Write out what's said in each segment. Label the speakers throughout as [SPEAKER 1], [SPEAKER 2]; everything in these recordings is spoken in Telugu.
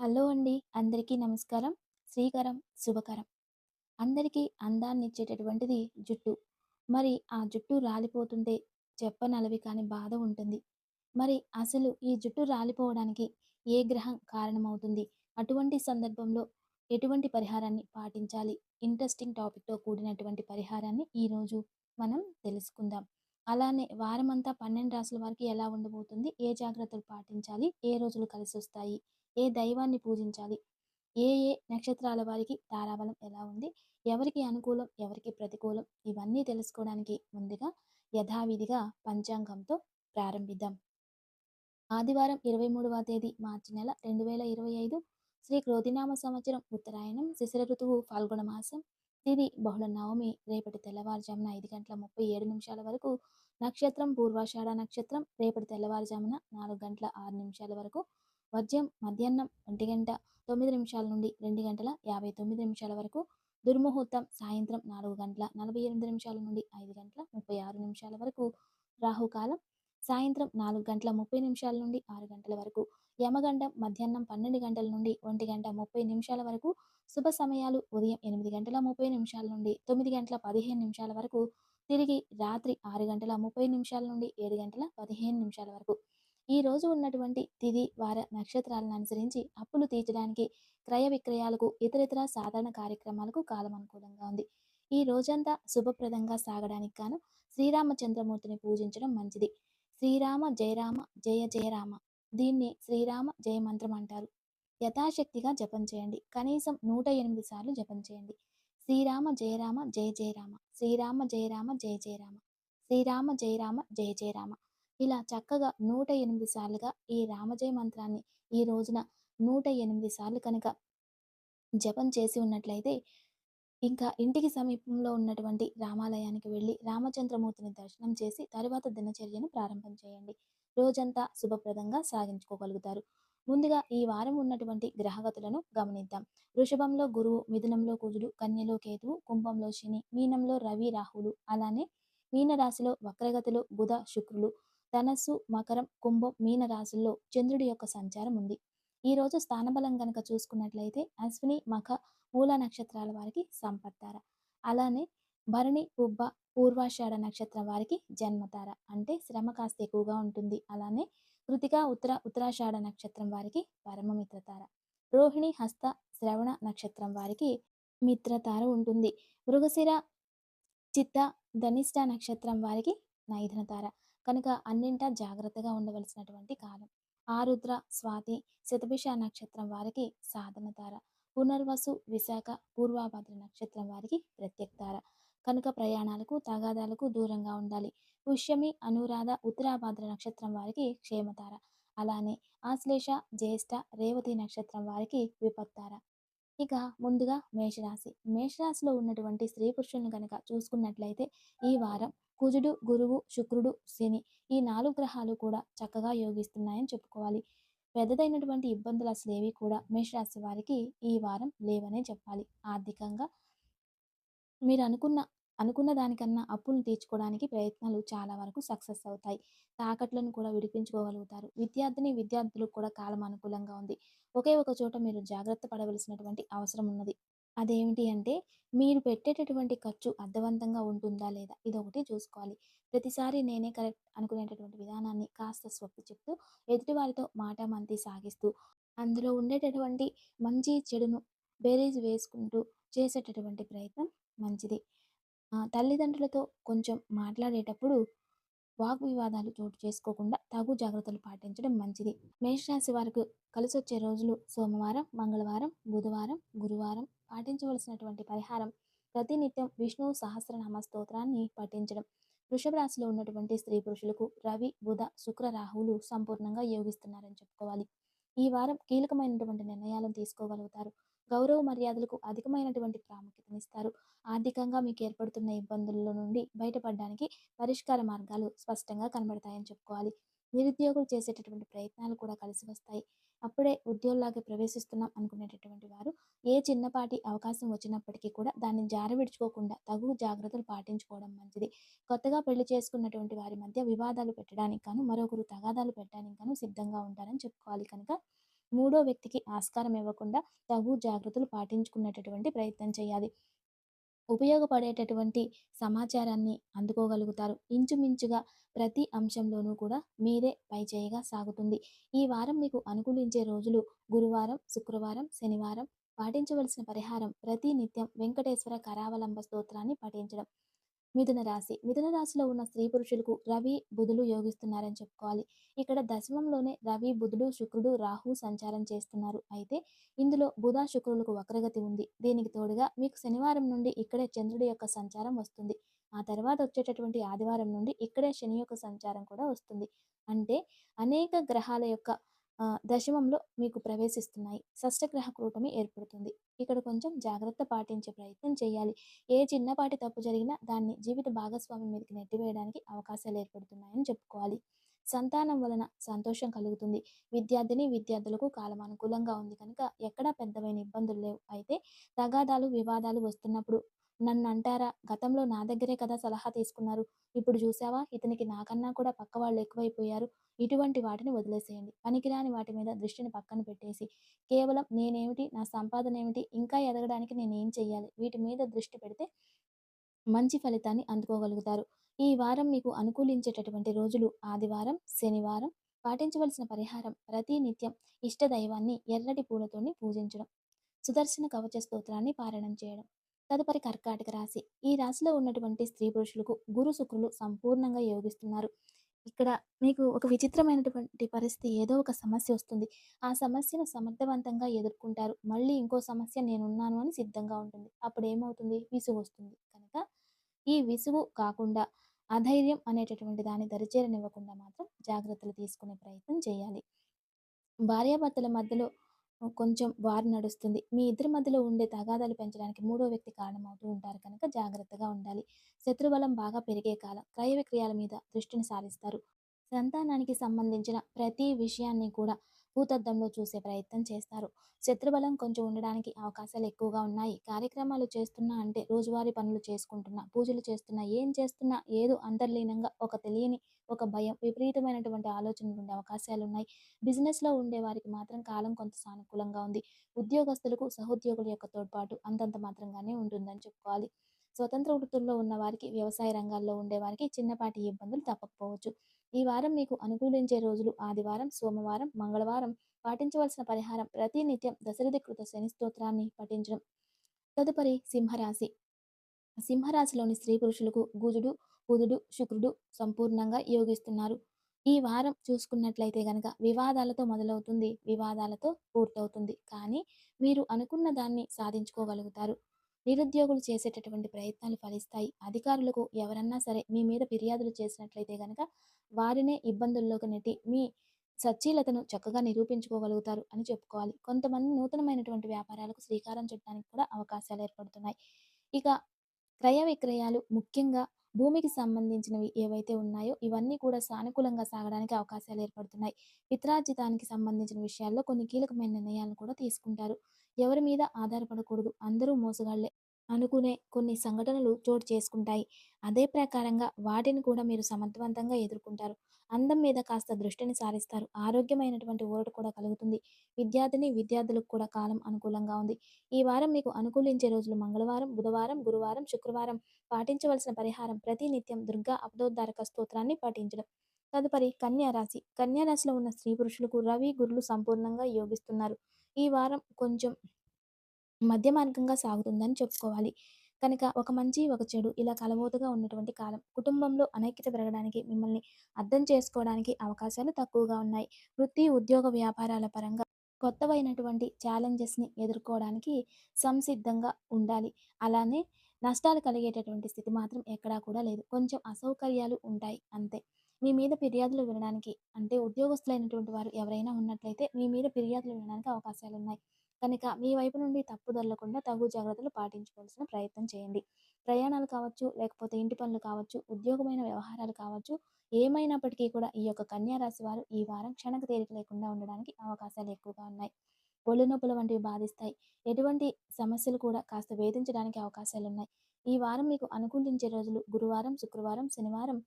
[SPEAKER 1] హలో అండి అందరికీ నమస్కారం. శ్రీకరం శుభకరం. అందరికీ అందాన్ని ఇచ్చేటటువంటిది జుట్టు. మరి ఆ జుట్టు రాలిపోతుంటే చెప్పనలవి కాని బాధ ఉంటుంది. మరి అసలు ఈ జుట్టు రాలిపోవడానికి ఏ గ్రహం కారణమవుతుంది? అటువంటి సందర్భంలో ఎటువంటి పరిహారాన్ని పాటించాలి? ఇంట్రెస్టింగ్ టాపిక్తో కూడినటువంటి పరిహారాన్ని ఈరోజు మనం తెలుసుకుందాం. అలానే వారమంతా పన్నెండు రాసుల వారికి ఎలా ఉండబోతుంది? ఏ జాగ్రత్తలు పాటించాలి? ఏ రోజులు కలిసి వస్తాయి ఏ దైవాన్ని పూజించాలి? ఏ ఏ నక్షత్రాల వారికి తారాబలం ఎలా ఉంది? ఎవరికి అనుకూలం? ఎవరికి ప్రతికూలం? ఇవన్నీ తెలుసుకోవడానికి ముందుగా యథావిధిగా పంచాంగంతో ప్రారంభిద్దాం. ఆదివారం ఇరవై మూడవ తేదీ మార్చి నెల రెండు వేల ఇరవై ఐదు శ్రీ క్రోధినామ సంవత్సరం ఉత్తరాయణం శిశిర ఋతువు ఫాల్గుణ మాసం తిది బహుళ నవమి రేపటి తెల్లవారుజామున ఐదు గంటల ముప్పై ఏడు నిమిషాల వరకు నక్షత్రం పూర్వాషాఢ నక్షత్రం రేపటి తెల్లవారుజామున నాలుగు గంటల ఆరు నిమిషాల వరకు వజ్రం మధ్యాహ్నం ఒంటి గంట తొమ్మిది నిమిషాల నుండి రెండు గంటల యాభై తొమ్మిది నిమిషాల వరకు దుర్ముహూర్తం సాయంత్రం నాలుగు గంటల నలభై ఎనిమిది నిమిషాల నుండి ఐదు గంటల ముప్పై ఆరు నిమిషాల వరకు రాహుకాలం సాయంత్రం నాలుగు గంటల ముప్పై నిమిషాల నుండి ఆరు గంటల వరకు యమగండం మధ్యాహ్నం పన్నెండు గంటల నుండి ఒంటి గంట ముప్పై నిమిషాల వరకు శుభ సమయాలు ఉదయం ఎనిమిది గంటల ముప్పై నిమిషాల నుండి తొమ్మిది గంటల పదిహేను నిమిషాల వరకు తిరిగి రాత్రి ఆరు గంటల ముప్పై నిమిషాల నుండి ఏడు గంటల పదిహేను నిమిషాల వరకు. ఈ రోజు ఉన్నటువంటి తిది వార నక్షత్రాలను అనుసరించి అప్పులు తీర్చడానికి క్రయ విక్రయాలకు ఇతరితర సాధారణ కార్యక్రమాలకు కాలం అనుకూలంగా ఉంది. ఈ రోజంతా శుభప్రదంగా సాగడానికి గాను శ్రీరామచంద్రమూర్తిని పూజించడం మంచిది. శ్రీరామ జయరామ జయ జయరామ. దీన్ని శ్రీరామ జయ మంత్రం అంటారు. యథాశక్తిగా జపం చేయండి. కనీసం నూట ఎనిమిది సార్లు జపం చేయండి. శ్రీరామ జయరామ జయ జయరామ. శ్రీరామ జయరామ జయ జయరామ. శ్రీరామ జయరామ జయ జయరామ. ఇలా చక్కగా నూట ఎనిమిది సార్లుగా ఈ రామజయ మంత్రాన్ని ఈ రోజున నూట ఎనిమిది సార్లు కనుక జపం చేసి ఉన్నట్లయితే ఇంకా ఇంటికి సమీపంలో ఉన్నటువంటి రామాలయానికి వెళ్ళి రామచంద్రమూర్తిని దర్శనం చేసి తరువాత దినచర్యను ప్రారంభం చేయండి. రోజంతా శుభప్రదంగా సాగించుకోగలుగుతారు. ముందుగా ఈ వారం ఉన్నటువంటి గ్రహగతులను గమనిద్దాం. వృషభంలో గురువు మిథునంలో కుజుడు కన్యలో కేతువు కుంభంలో శని మీనంలో రవి రాహులు అలానే మీనరాశిలో వక్రగతిలో బుధ శుక్రులు ధనస్సు మకరం కుంభం మీన రాశుల్లో చంద్రుడి యొక్క సంచారం ఉంది. ఈ రోజు స్థానబలం కనుక చూసుకున్నట్లయితే అశ్విని మఖ మూల నక్షత్రాల వారికి సంపత్తార. అలానే భరణి ఉబ్బ పూర్వాషాఢ నక్షత్రం వారికి జన్మతార. అంటే శ్రమ కాస్త ఎక్కువగా ఉంటుంది. అలానే కృతిక ఉత్తర ఉత్తరాషాఢ నక్షత్రం వారికి పరమమిత్రతార రోహిణి హస్త శ్రవణ నక్షత్రం వారికి మిత్రతార ఉంటుంది. మృగశిర చిత్త ధనిష్ట నక్షత్రం వారికి నైధనతార. కనుక అన్నింటా జాగ్రత్తగా ఉండవలసినటువంటి కాలం. ఆరుద్ర స్వాతి శతభిష నక్షత్రం వారికి సాధన తార పునర్వసు విశాఖ పూర్వాభద్ర నక్షత్రం వారికి ప్రత్యక్తార. కనుక ప్రయాణాలకు తగాదాలకు దూరంగా ఉండాలి. పుష్యమి అనురాధ ఉత్తరాభాద్ర నక్షత్రం వారికి క్షేమతార. అలానే ఆశ్లేష జ్యేష్ఠ రేవతి నక్షత్రం వారికి విపత్తార. ఇక ముందుగా మేషరాశి. మేషరాశిలో ఉన్నటువంటి స్త్రీ పురుషులను కనుక చూసుకున్నట్లయితే ఈ వారం కుజుడు గురువు శుక్రుడు శని ఈ నాలుగు గ్రహాలు కూడా చక్కగా యోగిస్తున్నాయని చెప్పుకోవాలి. పెద్దదైనటువంటి ఇబ్బందులు అసలు ఏవి కూడా మేషరాశి వారికి ఈ వారం లేవనే చెప్పాలి. ఆర్థికంగా మీరు అనుకున్న అనుకున్న దానికన్నా అప్పులు తీర్చుకోవడానికి ప్రయత్నాలు చాలా వరకు సక్సెస్ అవుతాయి. తాకట్లను కూడా విడిపించుకోగలుగుతారు. విద్యార్థిని విద్యార్థులకు కూడా కాలం అనుకూలంగా ఉంది. ఒకే ఒక చోట మీరు జాగ్రత్త పడవలసినటువంటి అవసరం ఉన్నది. అదేమిటి అంటే మీరు పెట్టేటటువంటి ఖర్చు అర్థవంతంగా ఉంటుందా లేదా ఇదొకటి చూసుకోవాలి. ప్రతిసారి నేనే కరెక్ట్ అనుకునేటటువంటి విధానాన్ని కాస్త స్వప్తి చెప్తూ ఎదుటివారితో మాట మంతి సాగిస్తూ అందులో ఉండేటటువంటి మంచి చెడును బేరీజ్ వేసుకుంటూ చేసేటటువంటి ప్రయత్నం మంచిది. తల్లిదండ్రులతో కొంచెం మాట్లాడేటప్పుడు వాగ్వివాదాలు చోటు చేసుకోకుండా తగు జాగ్రత్తలు పాటించడం మంచిది. మేషరాశి వారికి కలిసి వచ్చే రోజులు సోమవారం మంగళవారం బుధవారం గురువారం పాటించవలసినటువంటి పరిహారం ప్రతినిత్యం విష్ణు సహస్రనామ స్తోత్రాన్ని పఠించడం. వృషభ రాశిలో ఉన్నటువంటి స్త్రీ పురుషులకు రవి బుధ శుక్ర రాహువులు సంపూర్ణంగా యోగిస్తున్నారని చెప్పుకోవాలి. ఈ వారం కీలకమైనటువంటి నిర్ణయాలను తీసుకోగలుగుతారు. గౌరవ మర్యాదలకు అధికమైనటువంటి ప్రాముఖ్యతనిస్తారు. ఆర్థికంగా మీకు ఏర్పడుతున్న ఇబ్బందుల నుండి బయటపడడానికి పరిష్కార మార్గాలు స్పష్టంగా కనబడతాయని చెప్పుకోవాలి. నిరుద్యోగులు చేసేటటువంటి ప్రయత్నాలు కూడా కలిసి వస్తాయి. అప్పుడే ఉద్యోగులాగా ప్రవేశిస్తున్నాం అనుకునేటటువంటి వారు ఏ చిన్నపాటి అవకాశం వచ్చినప్పటికీ కూడా దాన్ని జారవిడుచుకోకుండా తగు జాగ్రత్తలు పాటించుకోవడం మంచిది. కొత్తగా పెళ్ళి చేసుకున్నటువంటి వారి మధ్య వివాదాలు పెట్టడానికి గాను మరొకరు తగాదాలు పెట్టడానికి గాను సిద్ధంగా ఉంటారని చెప్పుకోవాలి కనుక మూడో వ్యక్తికి ఆస్కారం ఇవ్వకుండా తగు జాగ్రత్తలు పాటించుకునేటటువంటి ప్రయత్నం చేయాలి. ఉపయోగపడేటటువంటి సమాచారాన్ని అందుకోగలుగుతారు. ఇంచుమించుగా ప్రతి అంశంలోనూ కూడా మీరే పైచేయిగా సాగుతుంది. ఈ వారం మీకు అనుకూలించే రోజులు గురువారం శుక్రవారం శనివారం. పాటించవలసిన పరిహారం ప్రతి నిత్యం వెంకటేశ్వర కరావలంబ స్తోత్రాన్ని పఠించడం. మిథున రాశి. మిథున రాశిలో ఉన్న స్త్రీ పురుషులకు రవి బుధులు యోగిస్తున్నారని చెప్పుకోవాలి. ఇక్కడ దశమంలోనే రవి బుధుడు శుక్రుడు రాహు సంచారం చేస్తున్నారు. అయితే ఇందులో బుధ శుక్రులకు వక్రగతి ఉంది. దీనికి తోడుగా మీకు శనివారం నుండి ఇక్కడే చంద్రుడి యొక్క సంచారం వస్తుంది. ఆ తర్వాత వచ్చేటటువంటి ఆదివారం నుండి ఇక్కడే శని యొక్క సంచారం కూడా వస్తుంది. అంటే అనేక గ్రహాల యొక్క దశమంలో మీకు ప్రవేశిస్తున్నాయి. షష్టగ్రహ కూటమి ఏర్పడుతుంది. ఇక్కడ కొంచెం జాగ్రత్త పాటించే ప్రయత్నం చేయాలి. ఏ చిన్నపాటి తప్పు జరిగినా దాన్ని జీవిత భాగస్వామి మీదకి నెట్టివేయడానికి అవకాశాలు ఏర్పడుతున్నాయని చెప్పుకోవాలి. సంతానం వలన సంతోషం కలుగుతుంది. విద్యార్థిని విద్యార్థులకు కాలం అనుకూలంగా ఉంది కనుక ఎక్కడా పెద్దవైన ఇబ్బందులు లేవు. అయితే తగాదాలు వివాదాలు వస్తున్నప్పుడు నన్ను అంటారా గతంలో నా దగ్గరే కదా సలహా తీసుకున్నారు. ఇప్పుడు చూసావా ఇతనికి నాకన్నా కూడా పక్క వాళ్ళు ఎక్కువైపోయారు. ఇటువంటి వాటిని వదిలేసేయండి. పనికిరాని వాటి మీద దృష్టిని పక్కన పెట్టేసి కేవలం నేనేమిటి నా సంపాదన ఏమిటి ఇంకా ఎదగడానికి నేను ఏం చెయ్యాలి? వీటి మీద దృష్టి పెడితే మంచి ఫలితాన్ని అందుకోగలుగుతారు. ఈ వారం మీకు అనుకూలించేటటువంటి రోజులు ఆదివారం శనివారం. పాటించవలసిన పరిహారం ప్రతి నిత్యం ఇష్ట దైవాన్ని ఎర్రటి పూలతోని పూజించడం. సుదర్శన కవచ స్తోత్రాన్ని పారాయణం చేయడం. తదుపరి కర్కాటక రాశి. ఈ రాశిలో ఉన్నటువంటి స్త్రీ పురుషులకు గురు శుక్రులు సంపూర్ణంగా యోగిస్తున్నారు. ఇక్కడ మీకు ఒక విచిత్రమైనటువంటి పరిస్థితి ఏదో ఒక సమస్య వస్తుంది. ఆ సమస్యను సమర్థవంతంగా ఎదుర్కొంటారు. మళ్ళీ ఇంకో సమస్య నేనున్నాను అని సిద్ధంగా ఉంటుంది. అప్పుడు ఏమవుతుంది? విసుగు వస్తుంది. కనుక ఈ విసుగు కాకుండా అధైర్యం అనేటటువంటి దాన్ని దరిచేరనివ్వకుండా మాత్రం జాగ్రత్తలు తీసుకునే ప్రయత్నం చేయాలి. భార్యాభర్తల మధ్యలో కొంచెం వారు నడుస్తుంది. మీ ఇద్దరి మధ్యలో ఉండే తగాదాలు పెంచడానికి మూడో వ్యక్తి కారణమవుతూ ఉంటారు కనుక జాగ్రత్తగా ఉండాలి. శత్రుబలం బాగా పెరిగే కాలం క్రయ విక్రయాల మీద దృష్టిని సారిస్తారు. సంతానానికి సంబంధించిన ప్రతి విషయాన్ని కూడా భూతద్దంలో చూసే ప్రయత్నం చేస్తారు. శత్రుబలం కొంచెం ఉండడానికి అవకాశాలు ఎక్కువగా ఉన్నాయి. కార్యక్రమాలు చేస్తున్నా అంటే రోజువారీ పనులు చేసుకుంటున్నా పూజలు చేస్తున్నా ఏం చేస్తున్నా ఏదో అంతర్లీనంగా ఒక తెలియని ఒక భయం విపరీతమైనటువంటి ఆలోచనలు ఉండే అవకాశాలు ఉన్నాయి. బిజినెస్లో ఉండే వారికి మాత్రం కాలం కొంత సానుకూలంగా ఉంది. ఉద్యోగస్తులకు సహోద్యోగుల యొక్క తోడ్పాటు అంతంత మాత్రంగానే ఉంటుందని చెప్పుకోవాలి. స్వతంత్ర వృత్తుల్లో ఉన్న వారికి వ్యవసాయ రంగాల్లో ఉండే వారికి చిన్నపాటి ఇబ్బందులు తప్పకపోవచ్చు. ఈ వారం మీకు అనుకూలించే రోజులు ఆదివారం సోమవారం మంగళవారం పాటించవలసిన పరిహారం ప్రతి నిత్యం దశరథకృత శని స్తోత్రాన్ని పఠించడం. తదుపరి సింహరాశి. సింహరాశిలోని స్త్రీ పురుషులకు గుజుడు బుధుడు శుక్రుడు సంపూర్ణంగా యోగిస్తున్నారు. ఈ వారం చూసుకున్నట్లయితే గనక వివాదాలతో మొదలవుతుంది వివాదాలతో పూర్తవుతుంది. కానీ మీరు అనుకున్న దాన్ని సాధించుకోగలుగుతారు. నిరుద్యోగులు చేసేటటువంటి ప్రయత్నాలు ఫలిస్తాయి. అధికారులకు ఎవరన్నా సరే మీ మీద ఫిర్యాదులు చేసినట్లయితే కనుక వారినే ఇబ్బందుల్లోకి నెట్టి మీ సచ్చీలతను చక్కగా నిరూపించుకోగలుగుతారు అని చెప్పుకోవాలి. కొంతమంది నూతనమైనటువంటి వ్యాపారాలకు శ్రీకారం చుట్టడానికి కూడా అవకాశాలు ఏర్పడుతున్నాయి. ఇక క్రయ విక్రయాలు ముఖ్యంగా భూమికి సంబంధించినవి ఏవైతే ఉన్నాయో ఇవన్నీ కూడా సానుకూలంగా సాగడానికి అవకాశాలు ఏర్పడుతున్నాయి. పిత్రార్జితానికి సంబంధించిన విషయాల్లో కొన్ని కీలకమైన నిర్ణయాలను కూడా తీసుకుంటారు. ఎవరి మీద ఆధారపడకూడదు. అందరూ మోసగాళ్ళే అనుకునే కొన్ని సంఘటనలు చోటు చేసుకుంటాయి. అదే ప్రకారంగా వాటిని కూడా మీరు సమర్థవంతంగా ఎదుర్కొంటారు. అందం మీద కాస్త దృష్టిని సారిస్తారు. ఆరోగ్యమైనటువంటి ఊరట కూడా కలుగుతుంది. విద్యార్థిని విద్యార్థులకు కూడా కాలం అనుకూలంగా ఉంది. ఈ వారం మీకు అనుకూలించే రోజులు మంగళవారం బుధవారం గురువారం శుక్రవారం పాటించవలసిన పరిహారం ప్రతి నిత్యం దుర్గా అబ్దోద్ధారక స్తోత్రాన్ని పాటించడం. తదుపరి కన్యారాశి. కన్యారాశిలో ఉన్న స్త్రీ పురుషులకు రవి గురులు సంపూర్ణంగా యోగిస్తున్నారు. ఈ వారం కొంచెం మధ్య మార్గంగా సాగుతుందని చెప్పుకోవాలి. కనుక ఒక మంచి ఒక చెడు ఇలా కలబోతుగా ఉన్నటువంటి కాలం కుటుంబంలో అనైక్యత పెరగడానికి మిమ్మల్ని అర్థం చేసుకోవడానికి అవకాశాలు తక్కువగా ఉన్నాయి. వృత్తి ఉద్యోగ వ్యాపారాల పరంగా కొత్తవైనటువంటి ఛాలెంజెస్ని ఎదుర్కోవడానికి సంసిద్ధంగా ఉండాలి. అలానే నష్టాలు కలిగేటటువంటి స్థితి మాత్రం ఎక్కడా కూడా లేదు. కొంచెం అసౌకర్యాలు ఉంటాయి. అంతే. మీ మీద ఫిర్యాదులు వినడానికి అంటే ఉద్యోగస్తులైనటువంటి వారు ఎవరైనా ఉన్నట్లయితే మీ మీద ఫిర్యాదులు వినడానికి అవకాశాలు ఉన్నాయి కనుక మీ వైపు నుండి తప్పుదొరలకుండా తగు జాగ్రత్తలు పాటించుకోవాల్సిన ప్రయత్నం చేయండి. ప్రయాణాలు కావచ్చు లేకపోతే ఇంటి పనులు కావచ్చు ఉద్యోగమైన వ్యవహారాలు కావచ్చు ఏమైనప్పటికీ కూడా ఈ యొక్క కన్యారాశి వారు ఈ వారం క్షణక తేలిక లేకుండా ఉండడానికి అవకాశాలు ఎక్కువగా ఉన్నాయి. ఒళ్ళు నొప్పులు వంటివి బాధిస్తాయి. ఎటువంటి సమస్యలు కూడా కాస్త వేధించడానికి అవకాశాలు ఉన్నాయి ఈ వారం మీకు అనుకూలించే రోజులు గురువారం శుక్రవారం శనివారం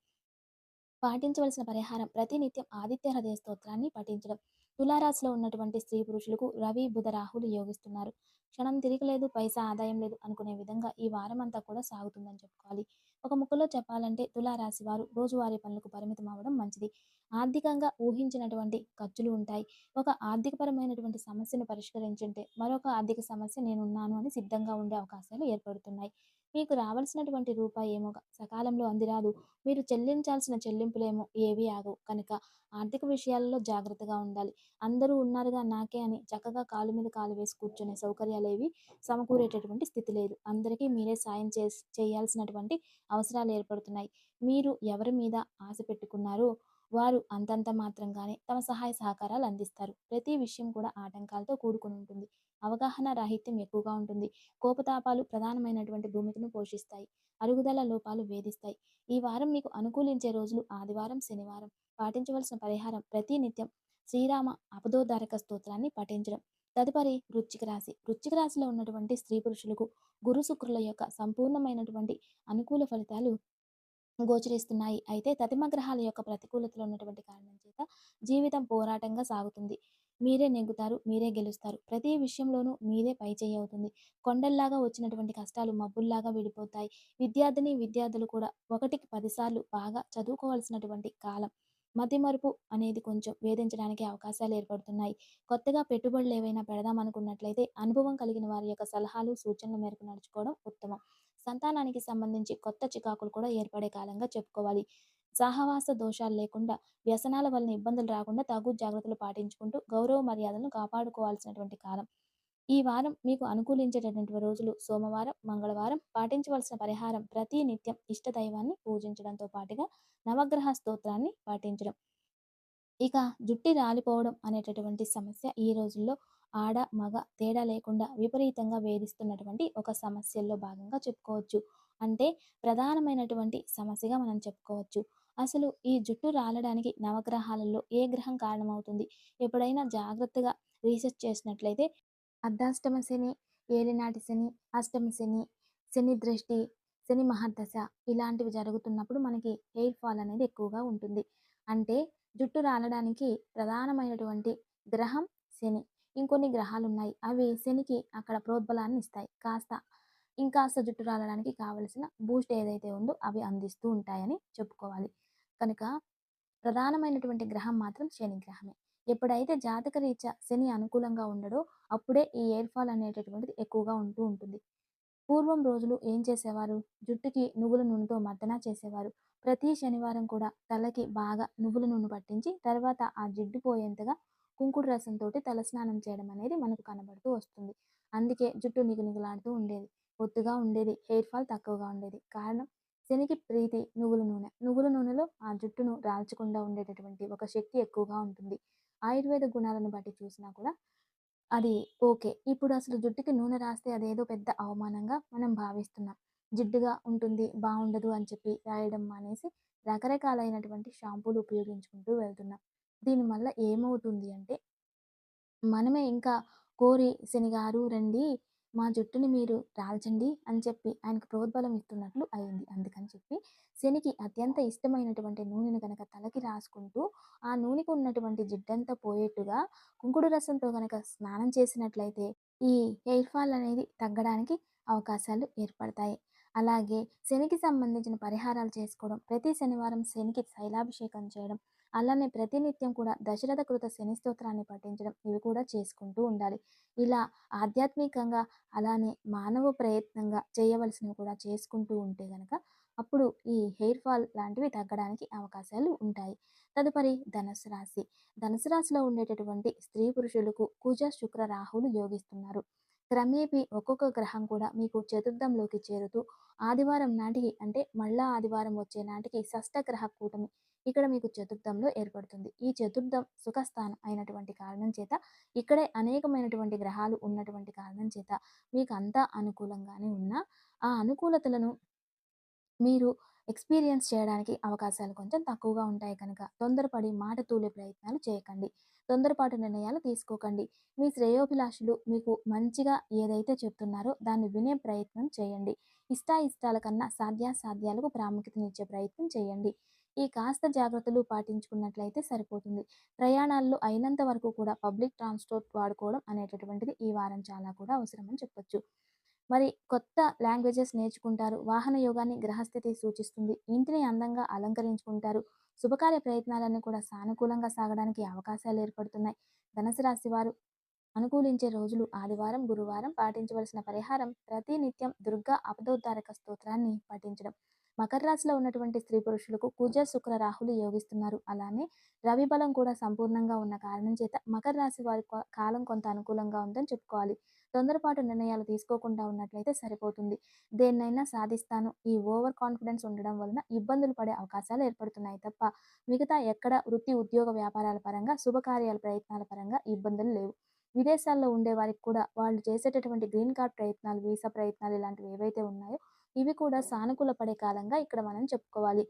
[SPEAKER 1] పాటించవలసిన పరిహారం ప్రతినిత్యం ఆదిత్య హృదయ స్తోత్రాన్ని పఠించడం. తులారాశిలో ఉన్నటువంటి స్త్రీ పురుషులకు రవి బుధ రాహులు యోగిస్తున్నారు. క్షణం తిరగలేదు పైసా ఆదాయం లేదు అనుకునే విధంగా ఈ వారం అంతా కూడా సాగుతుందని చెప్పుకోవాలి. ఒక ముక్కలో చెప్పాలంటే తులారాశి వారు రోజువారీ పనులకు పరిమితం అవ్వడం మంచిది. ఆర్థికంగా ఊహించినటువంటి ఖర్చులు ఉంటాయి. ఒక ఆర్థికపరమైనటువంటి సమస్యను పరిష్కరించుంటే మరొక ఆర్థిక సమస్య నేనున్నాను అని సిద్ధంగా ఉండే అవకాశాలు ఏర్పడుతున్నాయి. మీకు రావాల్సినటువంటి రూపాయి ఏమో సకాలంలో అందిరాదు. మీరు చెల్లించాల్సిన చెల్లింపులేమో ఏవి ఆగవు. కనుక ఆర్థిక విషయాలలో జాగ్రత్తగా ఉండాలి. అందరూ ఉన్నారుగా నాకే అని చక్కగా కాలు మీద కాలు వేసి కూర్చునే సౌకర్యాలు ఏవి సమకూరేటటువంటి స్థితి లేదు. అందరికీ మీరే సాయం చేసి చేయాల్సినటువంటి అవసరాలు ఏర్పడుతున్నాయి. మీరు ఎవరి మీద ఆశ పెట్టుకున్నారో వారు అంతంత మాత్రంగానే తమ సహాయ సహకారాలు అందిస్తారు. ప్రతి విషయం కూడా ఆటంకాలతో కూడుకుని ఉంటుంది. అవగాహన రాహిత్యం ఎక్కువగా ఉంటుంది. కోపతాపాలు ప్రధానమైనటువంటి భూమికను పోషిస్తాయి. అరుగుదల లోపాలు వేధిస్తాయి. ఈ వారం మీకు అనుకూలించే రోజులు ఆదివారం శనివారం. పాటించవలసిన పరిహారం ప్రతి నిత్యం శ్రీరామ అపదోధారక స్తోత్రాన్ని పఠించడం. తదుపరి వృచ్చిక రాశి. వృచ్చిక రాశిలో ఉన్నటువంటి స్త్రీ పురుషులకు గురు శుక్రుల యొక్క సంపూర్ణమైనటువంటి అనుకూల ఫలితాలు గోచరిస్తున్నాయి. అయితే తతిమ గ్రహాల యొక్క ప్రతికూలతలు ఉన్నటువంటి కారణం చేత జీవితం పోరాటంగా సాగుతుంది. మీరే నెగ్గుతారు మీరే గెలుస్తారు. ప్రతి విషయంలోనూ మీరే పై అవుతుంది. కొండల్లాగా వచ్చినటువంటి కష్టాలు మబ్బుల్లాగా విడిపోతాయి. విద్యార్థిని విద్యార్థులు కూడా ఒకటికి పదిసార్లు బాగా చదువుకోవాల్సినటువంటి కాలం మతిమరుపు అనేది కొంచెం వేధించడానికి అవకాశాలు ఏర్పడుతున్నాయి. కొత్తగా పెట్టుబడులు ఏవైనా పెడదామనుకున్నట్లయితే అనుభవం కలిగిన వారి యొక్క సలహాలు సూచనల మేరకు నడుచుకోవడం ఉత్తమం. సంతానానికి సంబంధించి కొత్త చికాకులు కూడా ఏర్పడే కాలంగా చెప్పుకోవాలి. సహవాస దోషాలు లేకుండా వ్యసనాల వలన ఇబ్బందులు రాకుండా తగు జాగ్రత్తలు పాటించుకుంటూ గౌరవ మర్యాదలను కాపాడుకోవాల్సినటువంటి కాలం. ఈ వారం మీకు అనుకూలించేటటువంటి రోజులు సోమవారం మంగళవారం. పాటించవలసిన పరిహారం ప్రతి నిత్యం ఇష్ట దైవాన్ని పూజించడంతో పాటుగా నవగ్రహ స్తోత్రాన్ని పాటించడం. ఇక జుట్టి రాలిపోవడం అనేటటువంటి సమస్య ఈ రోజుల్లో ఆడ మగ తేడా లేకుండా విపరీతంగా వేధిస్తున్నటువంటి ఒక సమస్యల్లో భాగంగా చెప్పుకోవచ్చు. అంటే ప్రధానమైనటువంటి సమస్యగా మనం చెప్పుకోవచ్చు. అసలు ఈ జుట్టు రాలడానికి నవగ్రహాలలో ఏ గ్రహం కారణమవుతుంది? ఎప్పుడైనా జాగ్రత్తగా రీసెర్చ్ చేసినట్లయితే అర్ధాష్టమ శని ఏలినాటి శని అష్టమ శని శని దృష్టి శని మహర్దశ ఇలాంటివి జరుగుతున్నప్పుడు మనకి హెయిర్ ఫాల్ అనేది ఎక్కువగా ఉంటుంది. అంటే జుట్టు రాలడానికి ప్రధానమైనటువంటి గ్రహం శని. ఇంకొన్ని గ్రహాలు ఉన్నాయి అవి శనికి అక్కడ ప్రోద్బలాన్ని ఇస్తాయి. కాస్త ఇంకాస్త జుట్టు రాలడానికి కావలసిన బూస్ట్ ఏదైతే ఉందో అవి అందిస్తూ ఉంటాయని చెప్పుకోవాలి. కనుక ప్రధానమైనటువంటి గ్రహం మాత్రం శని గ్రహమే. ఎప్పుడైతే జాతక రీత్యా శని అనుకూలంగా ఉండడో అప్పుడే ఈ ఎయిర్ ఫాల్ అనేటటువంటిది ఎక్కువగా ఉంటూ ఉంటుంది. పూర్వం రోజులు ఏం చేసేవారు? జుట్టుకి నువ్వుల నూనెతో మర్దన చేసేవారు. ప్రతి శనివారం కూడా తలకి బాగా నువ్వుల నూనె పట్టించి తర్వాత ఆ జిడ్డు పోయేంతగా కుంకుడు రసంతో తలస్నానం చేయడం అనేది మనకు కనబడుతూ వస్తుంది. అందుకే జుట్టు నిగునిగులాడుతూ ఉండేది. ఒత్తుగా ఉండేది. హెయిర్ ఫాల్ తక్కువగా ఉండేది. కారణం? శనికి ప్రీతి నువ్వుల నూనె. నువ్వుల నూనెలో ఆ జుట్టును రాల్చకుండా ఉండేటటువంటి ఒక శక్తి ఎక్కువగా ఉంటుంది. ఆయుర్వేద గుణాలను బట్టి చూసినా కూడా అది ఓకే. ఇప్పుడు అసలు జుట్టుకి నూనె రాస్తే అదేదో పెద్ద అవమానంగా మనం భావిస్తున్నాం. జిడ్డుగా ఉంటుంది బాగుండదు అని చెప్పి రాయడం మానేసి రకరకాలైనటువంటి షాంపూలు ఉపయోగించుకుంటూ వెళ్తున్నాం. దీనివల్ల ఏమవుతుంది అంటే మనమే ఇంకా కోరి శనిగారు రండి మా జుట్టుని మీరు రాల్చండి అని చెప్పి ఆయనకు ప్రోద్బలం ఇస్తున్నట్లు అయింది. అందుకని చెప్పి శనికి అత్యంత ఇష్టమైనటువంటి నూనెను కనుక తలకి రాసుకుంటూ ఆ నూనెకు ఉన్నటువంటి జిడ్డంతా పోయేట్టుగా కుంకుడు రసంతో కనుక స్నానం చేసినట్లయితే ఈ హెయిర్ ఫాల్ అనేది తగ్గడానికి అవకాశాలు ఏర్పడతాయి. అలాగే శనికి సంబంధించిన పరిహారాలు చేసుకోవడం ప్రతి శనివారం శనికి శైలాభిషేకం చేయడం అలానే ప్రతినిత్యం కూడా దశరథ కృత శని స్తోత్రాన్ని పఠించడం ఇవి కూడా చేసుకుంటూ ఉండాలి. ఇలా ఆధ్యాత్మికంగా అలానే మానవ ప్రయత్నంగా చేయవలసినవి కూడా చేసుకుంటూ ఉంటే గనక అప్పుడు ఈ హెయిర్ ఫాల్ లాంటివి తగ్గడానికి అవకాశాలు ఉంటాయి. తదుపరి ధనుసు రాశి. ధనుసు రాశిలో ఉండేటటువంటి స్త్రీ పురుషులకు కుజ శుక్ర రాహులు యోగిస్తున్నారు. క్రమేపీ ఒక్కొక్క గ్రహం కూడా మీకు చతుర్థంలోకి చేరుతూ ఆదివారం నాటికి అంటే మళ్ళా ఆదివారం వచ్చే నాటికి షష్ఠ గ్రహ కూటమి ఇక్కడ మీకు చతుర్థంలో ఏర్పడుతుంది. ఈ చతుర్థం సుఖస్థానం అయినటువంటి కారణం చేత ఇక్కడే అనేకమైనటువంటి గ్రహాలు ఉన్నటువంటి కారణం చేత మీకు అంతా అనుకూలంగానే ఉన్న ఆ అనుకూలతలను మీరు ఎక్స్పీరియన్స్ చేయడానికి అవకాశాలు కొంచెం తక్కువగా ఉంటాయి కనుక తొందరపడి మాట తూలే ప్రయత్నాలు చేయకండి. తొందరపాటు నిర్ణయాలు తీసుకోకండి. మీ శ్రేయోభిలాషులు మీకు మంచిగా ఏదైతే చెప్తున్నారో దాన్ని వినే ప్రయత్నం చేయండి. ఇష్టాయిష్టాల కన్నా సాధ్యాసాధ్యాలకు ప్రాముఖ్యతనిచ్చే ప్రయత్నం చేయండి. ఈ కాస్త జాగ్రత్తలు పాటించుకున్నట్లయితే సరిపోతుంది. ప్రయాణాల్లో అయినంత వరకు కూడా పబ్లిక్ ట్రాన్స్పోర్ట్ వాడుకోవడం అనేటటువంటిది ఈ వారం చాలా కూడా అవసరమని చెప్పొచ్చు. మరి కొత్త లాంగ్వేజెస్ నేర్చుకుంటారు. వాహన యోగాన్ని గ్రహస్థితి సూచిస్తుంది. ఇంటిని అందంగా అలంకరించుకుంటారు. శుభకార్య ప్రయత్నాలన్నీ కూడా సానుకూలంగా సాగడానికి అవకాశాలు ఏర్పడుతున్నాయి. ధనుసు రాశి వారు అనుకూలించే రోజులు ఆదివారం గురువారం పాటించవలసిన పరిహారం ప్రతి నిత్యం దుర్గా అపదోద్ధారక స్తోత్రాన్ని పఠించడం. మకర రాశిలో ఉన్నటువంటి స్త్రీ పురుషులకు కుజ శుక్ర రాహులు యోగిస్తున్నారు. అలానే రవి బలం కూడా సంపూర్ణంగా ఉన్న కారణం చేత మకర రాశి వారి కాలం కొంత అనుకూలంగా ఉందని చెప్పుకోవాలి. తొందరపాటు నిర్ణయాలు తీసుకోకుండా ఉన్నట్లయితే సరిపోతుంది. దేన్నైనా సాధిస్తాను. ఈ ఓవర్ కాన్ఫిడెన్స్ ఉండడం వలన ఇబ్బందులు పడే అవకాశాలు ఏర్పడుతున్నాయి తప్ప మిగతా ఎక్కడ వృత్తి ఉద్యోగ వ్యాపారాల పరంగా శుభకార్యాల ప్రయత్నాల పరంగా ఇబ్బందులు లేవు. విదేశాల్లో ఉండే వారికి కూడా వాళ్ళు చేసేటటువంటి గ్రీన్ కార్డ్ ప్రయత్నాలు వీసా ప్రయత్నాలు ఇలాంటివి ఏవైతే ఉన్నాయో ఇవి కూడా సానుకూల పడే కాలంగా ఇక్కడ మనం చెప్పుకోవాలి.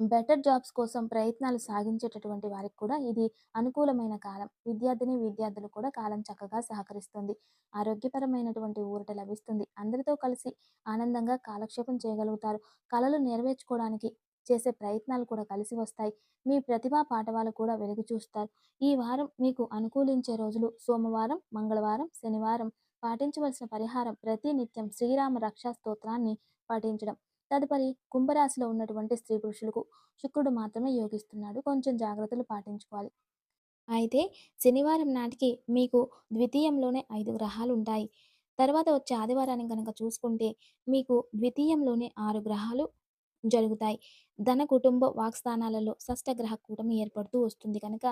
[SPEAKER 1] బెటర్ జాబ్స్ కోసం ప్రయత్నాలు సాగించేటటువంటి వారికి కూడా ఇది అనుకూలమైన కాలం. విద్యార్థిని విద్యార్థులు కూడా కాలం చక్కగా సహకరిస్తుంది. ఆరోగ్యపరమైనటువంటి ఊరట లభిస్తుంది. అందరితో కలిసి ఆనందంగా కాలక్షేపం చేయగలుగుతారు. కళలు నెరవేర్చుకోవడానికి చేసే ప్రయత్నాలు కూడా కలిసి వస్తాయి. మీ ప్రతిభా పాఠవాలు కూడా వెలుగు చూస్తారు. ఈ వారం మీకు అనుకూలించే రోజులు సోమవారం మంగళవారం శనివారం పాటించవలసిన పరిహారం ప్రతి నిత్యం శ్రీరామ రక్షా స్తోత్రాన్ని పాటించడం. తదుపరి కుంభరాశిలో ఉన్నటువంటి స్త్రీ పురుషులకు శుక్రుడు మాత్రమే యోగిస్తున్నాడు. కొంచెం జాగ్రత్తలు పాటించుకోవాలి. అయితే శనివారం నాటికి మీకు ద్వితీయంలోనే ఐదు గ్రహాలు ఉంటాయి. తర్వాత వచ్చే ఆదివారాన్ని కనుక చూసుకుంటే మీకు ద్వితీయంలోనే ఆరు గ్రహాలు జరుగుతాయి. ధన కుటుంబ వాక్స్థానాలలో షష్టగ్రహ కూటమి ఏర్పడుతూ వస్తుంది. కనుక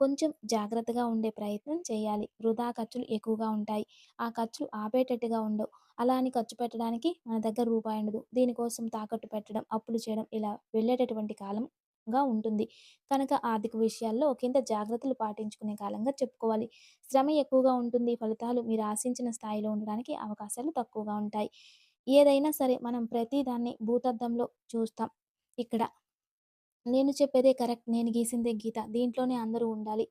[SPEAKER 1] కొంచెం జాగ్రత్తగా ఉండే ప్రయత్నం చేయాలి. వృధా ఖర్చులు ఎక్కువగా ఉంటాయి. ఆ ఖర్చులు ఆపేటట్టుగా ఉండవు. అలా అని ఖర్చు పెట్టడానికి మన దగ్గర రూపాయి ఉండదు. దీనికోసం తాకట్టు పెట్టడం అప్పులు చేయడం ఇలా వెళ్ళేటటువంటి కాలంగా ఉంటుంది. కనుక ఆర్థిక విషయాల్లో ఒకంత జాగ్రత్తలు పాటించుకునే కాలంగా చెప్పుకోవాలి. శ్రమ ఎక్కువగా ఉంటుంది. ఫలితాలు మీరు ఆశించిన స్థాయిలో ఉండడానికి అవకాశాలు తక్కువగా ఉంటాయి. ఏదైనా సరే మనం ప్రతిదాన్ని భూతద్దంలో చూస్తాం. ఇక్కడ నేను చెప్పేదే కరెక్ట్. నేను గీసిందే గీత. దీంట్లోనే అందరూ ఉండాలి.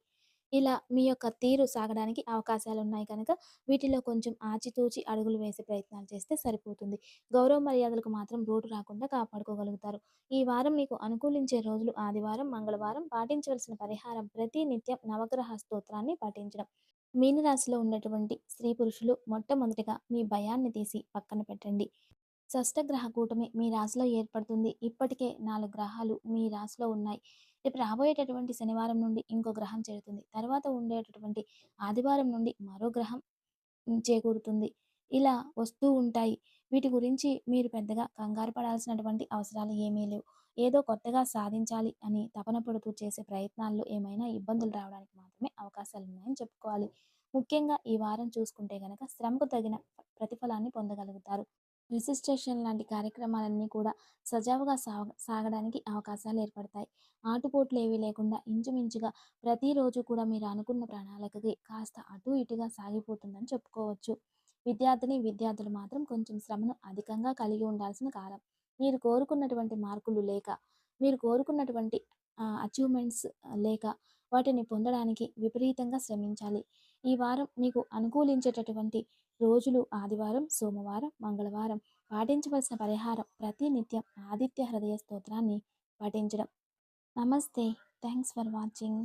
[SPEAKER 1] ఇలా మీ యొక్క తీరు సాగడానికి అవకాశాలు ఉన్నాయి కనుక వీటిలో కొంచెం ఆచితూచి అడుగులు వేసే ప్రయత్నాలు చేస్తే సరిపోతుంది. గౌరవ మర్యాదలకు మాత్రం రోడ్డు రాకుండా కాపాడుకోగలుగుతారు. ఈ వారం మీకు అనుకూలించే రోజులు ఆదివారం మంగళవారం పాటించవలసిన పరిహారం ప్రతి నిత్యం నవగ్రహ స్తోత్రాన్ని పాటించడం మీనరాశిలో ఉన్నటువంటి స్త్రీ పురుషులు మొట్టమొదటిగా మీ భయాన్ని తీసి పక్కన పెట్టండి. షష్టగ్రహ కూటమి మీ రాశిలో ఏర్పడుతుంది. ఇప్పటికే నాలుగు గ్రహాలు మీ రాశిలో ఉన్నాయి. రేపు రాబోయేటటువంటి శనివారం నుండి ఇంకో గ్రహం చేరుతుంది. తర్వాత ఉండేటటువంటి ఆదివారం నుండి మరో గ్రహం చేకూరుతుంది. ఇలా వస్తూ ఉంటాయి. వీటి గురించి మీరు పెద్దగా కంగారు పడాల్సినటువంటి అవసరాలు ఏమీ లేవు. ఏదో కొత్తగా సాధించాలి అని తపన పడుతూ చేసే ప్రయత్నాల్లో ఏమైనా ఇబ్బందులు రావడానికి మాత్రమే అవకాశాలు ఉన్నాయని చెప్పుకోవాలి. ముఖ్యంగా ఈ వారం చూసుకుంటే గనక శ్రమకు తగిన ప్రతిఫలాన్ని పొందగలుగుతారు. రిజిస్ట్రేషన్ లాంటి కార్యక్రమాలన్నీ కూడా సజావుగా సాగ సాగడానికి అవకాశాలు ఏర్పడతాయి. ఆటుపోట్లు ఏవీ లేకుండా ఇంచుమించుగా ప్రతిరోజు కూడా మీరు అనుకున్న ప్రణాళికకి కాస్త అటు ఇటుగా సాగిపోతుందని చెప్పుకోవచ్చు. విద్యార్థిని విద్యార్థులు మాత్రం కొంచెం శ్రమను అధికంగా కలిగి ఉండాల్సిన కాలం. మీరు కోరుకున్నటువంటి మార్కులు లేక మీరు కోరుకున్నటువంటి అచీవ్మెంట్స్ లేక వాటిని పొందడానికి విపరీతంగా శ్రమించాలి. ఈ వారం మీకు అనుకూలించేటటువంటి రోజులు ఆదివారం సోమవారం మంగళవారం. పాటించవలసిన పరిహారం ప్రతి నిత్యం ఆదిత్య హృదయ స్తోత్రాన్ని పాటించడం నమస్తే. Thanks for watching.